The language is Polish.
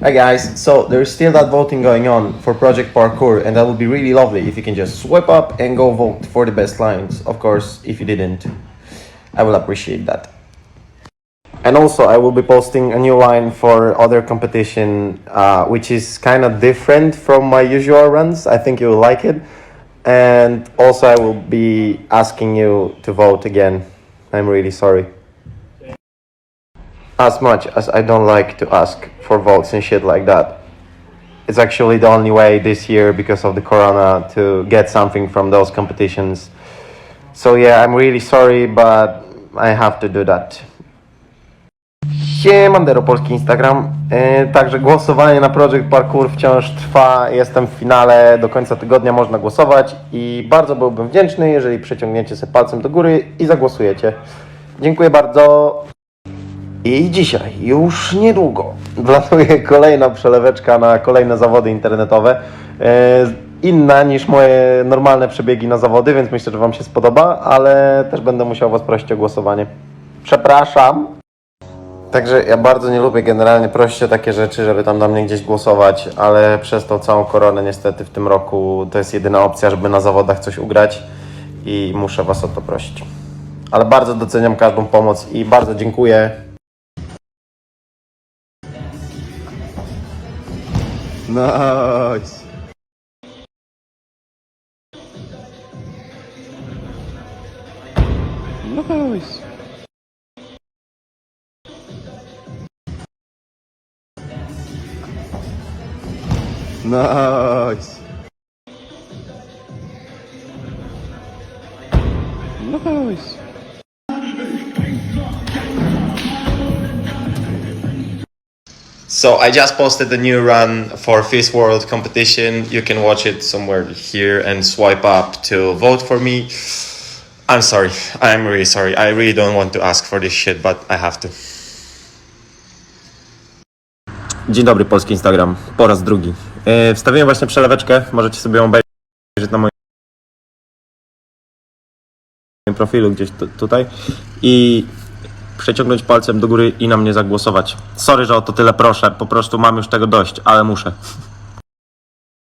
Hi guys, so there's still that voting going on for Project Parkour, and that would be really lovely if you can just swipe up and go vote for the best lines. Of course, if you didn't, I will appreciate that. And also, I will be posting a new line for other competition, uh, which is kind of different from my usual runs. I think you will like it. And also, I will be asking you to vote again. I'm really sorry. As much as I don't like to ask for votes and shit like that, it's actually the only way this year because of the corona to get something from those competitions. So, yeah, I'm really sorry, but I have to do that. Siemandero, polski Instagram. E, Także głosowanie na Project Parkour wciąż trwa. Jestem w finale, do końca tygodnia można głosować i bardzo byłbym wdzięczny, jeżeli przeciągniecie sobie palcem do góry i zagłosujecie. Dziękuję bardzo. I dzisiaj, już niedługo, wlatuje kolejna przeleweczka na kolejne zawody internetowe. E, Inna niż moje normalne przebiegi na zawody, więc myślę, że Wam się spodoba, ale też będę musiał Was prosić o głosowanie. Przepraszam. Także ja bardzo nie lubię generalnie prosić o takie rzeczy, żeby tam na mnie gdzieś głosować, ale przez tą całą koronę niestety w tym roku to jest jedyna opcja, żeby na zawodach coś ugrać i muszę Was o to prosić. Ale bardzo doceniam każdą pomoc i bardzo dziękuję. Найс. Найс. Найс. Nice. So I just posted a new run for Fist World competition. You can watch it somewhere here and swipe up to vote for me. I'm sorry. I'm really sorry. I really don't want to ask for this shit, but I have to. Dzień dobry, polski Instagram. Po raz drugi. Yy, wstawiłem właśnie przeleweczkę. Możecie sobie ją obejrzeć na moim profilu gdzieś tu, tutaj. I przeciągnąć palcem do góry i na mnie zagłosować. Sorry, że o to tyle proszę. Po prostu mam już tego dość, ale muszę.